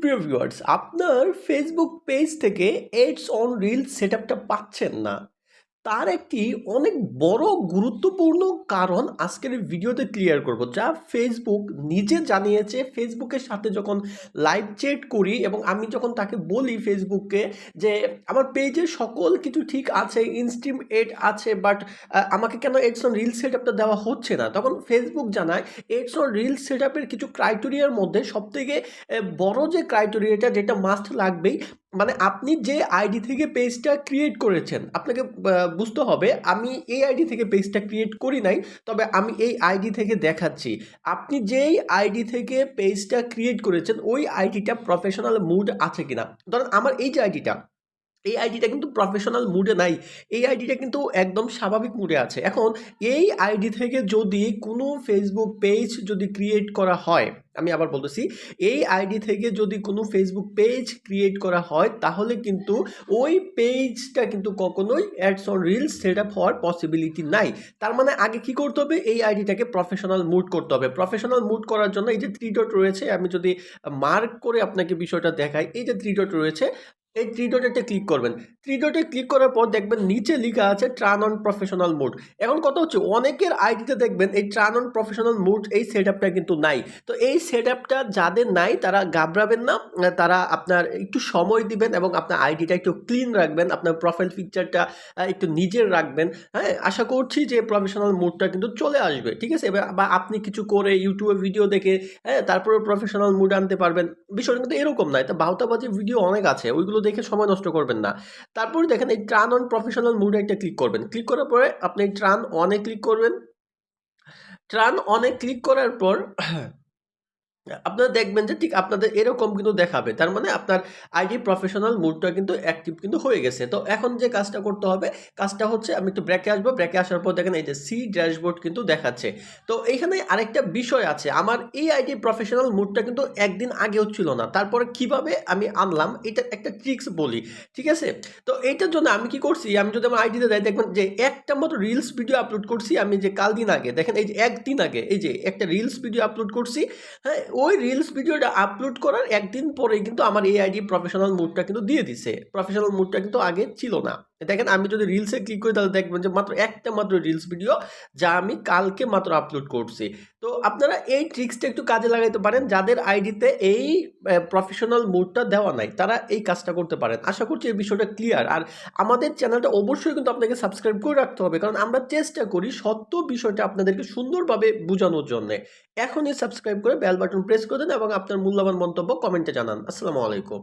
প্রিয় ভিউয়ার্স আপনার Facebook page থেকে এডস অন রিল সেট আপটা পাচ্ছেন না। তার একটি অনেক বড় গুরুত্বপূর্ণ কারণ আজকের ভিডিওতে ক্লিয়ার করব, যা ফেসবুক নিজে জানিয়েছে। ফেসবুকের সাথে যখন লাইভ চ্যাট করি এবং আমি যখন তাকে বলি ফেসবুককে যে, আমার পেজে সকল কিছু ঠিক আছে ইনস্ট্রিম এড আছে বাট আমাকে কেন এডস অন রিল সেট আপটা দেওয়া হচ্ছে না? তখন ফেসবুক জানায় এডস অন রিল সেট আপের কিছু ক্রাইটেরিয়ার মধ্যে সবথেকে বড় যে ক্রাইটেরিয়াটা যেটা মাস্ট লাগবেই মানে আপনি যে আইডি থেকে পেজটা ক্রিয়েট করেছেন, আপনাকে বুঝতে হবে আমি এই আইডি থেকে পেজটা ক্রিয়েট করি নাই, তবে আমি এই আইডি থেকে দেখাচ্ছি। আপনি যেই আইডি থেকে পেজটা ক্রিয়েট করেছেন, ওই আইডিটা প্রফেশনাল মুড আছে কিনা? ধরেন, আমার এই যে আইডিটা এই আইডিটা কিন্তু প্রফেশনাল মুডে নাই। এই আইডিটা কিন্তু একদম স্বাভাবিক মুডে আছে। এখন, এই আইডি থেকে যদি কোনো ফেসবুক পেজ যদি ক্রিয়েট করা হয়, আমি আবার বলতেছি, এই আইডি থেকে যদি কোনো ফেসবুক পেজ ক্রিয়েট করা হয়, তাহলে কিন্তু ওই পেজটা কিন্তু কখনোই ads on reels set up হওয়ার পসিবিলিটি নাই। তার মানে আগে কি করতে হবে? এই আইডিটাকে প্রফেশনাল মুড করতে হবে। প্রফেশনাল মুড করার জন্য এই যে থ্রি ডট রয়েছে, আমি যদি মার্ক করে আপনাকে বিষয়টা দেখাই, এই যে থ্রি ডট রয়েছে এই থ্রি ক্লিক করবেন। থ্রি ডটে ক্লিক করার পর দেখবেন নিচে লেখা আছে ট্রান অন প্রফেশনাল মুড এখন কথা হচ্ছে, অনেকের আইডিতে দেখবেন এই ট্রান অন প্রফেশনাল মুড এই সেট কিন্তু নাই। তো এই সেট যাদের নাই, তারা ঘাবড়াবেন না, তারা আপনার একটু সময় দিবেন এবং আপনার আইডিটা একটু ক্লিন রাখবেন, আপনার প্রোফাইল পিকচারটা একটু নিজের রাখবেন। হ্যাঁ আশা করছি যে প্রফেশনাল মুডটা কিন্তু চলে আসবে, ঠিক আছে? এবার, বা আপনি কিছু করে ইউটিউবে ভিডিও দেখে হ্যাঁ তারপরে প্রফেশনাল মুড আনতে পারবেন। বিষয়টা কিন্তু এরকম নয়। তা বাউতাবাজি ভিডিও অনেক আছে, ওইগুলো দেখে সময় নষ্ট করবেন না। তারপর দেখেন এই ট্রান অন প্রফেশনাল মুড একটা ক্লিক করবেন। ক্লিক করার পরে আপনি ট্রান অনে ক্লিক করবেন। ট্রান অনে ক্লিক করার পর আপনারা দেখবেন যে ঠিক আপনাদের এরকম কিন্তু দেখাবে। তার মানে আপনার আইডি প্রফেশনাল মুডটা কিন্তু অ্যাক্টিভ কিন্তু হয়ে গেছে। তো এখন যে কাজটা করতে হবে, কাজটা হচ্ছে আমি একটু ব্রেকে আসব। ব্রেকে আসার পর দেখেন এই যে সি ড্যাশবোর্ড কিন্তু দেখাচ্ছে। তো এইখানে আরেকটা বিষয় আছে। আমার এই আইডি প্রফেশনাল মুডটা কিন্তু একদিন আগেও ছিল না। তারপরে কীভাবে আমি আনলাম, এটা একটা ট্রিক্স বলি। ঠিক আছে? তো এইটার জন্য আমি কি করছি, আমি যদি আমার আইডিতে যাই, দেখবেন যে একটা মতো রিলস ভিডিও আপলোড করছি আমি যে কাল দিন আগে। দেখেন এই যে একদিন আগে, এই যে একটা রিলস ভিডিও আপলোড করছি হ্যাঁ ওই রিলস ভিডিওটা আপলোড করার একদিন পরে কিন্তু আমার এই আইডি প্রফেশনাল মুডটা কিন্তু দিয়ে দিছে। প্রফেশনাল মুডটা কিন্তু আগে ছিল না। দেখেন, আমি যদি রিলসে ক্লিক করি, তাহলে দেখবেন যে মাত্র একটা মাত্র রিলস ভিডিও যা আমি কালকে মাত্র আপলোড করছি। তো আপনারা এই ট্রিক্সটা একটু কাজে লাগাইতে পারেন, যাদের আইডিতে এই প্রফেশনাল মুডটা দেওয়া নাই, তারা এই কাজটা করতে পারেন। আশা করছি এই বিষয়টা ক্লিয়ার আর আমাদের চ্যানেলটা অবশ্যই কিন্তু আপনাকে সাবস্ক্রাইব করে রাখতে হবে, কারণ আমরা চেষ্টা করি সত্য বিষয়টা আপনাদেরকে সুন্দরভাবে বোঝানোর জন্য। এখনই সাবস্ক্রাইব করে বেল বাটন প্রেস করে দেন এবং আপনার মূল্যবান মন্তব্য কমেন্টে জানান। আসসালামু আলাইকুম।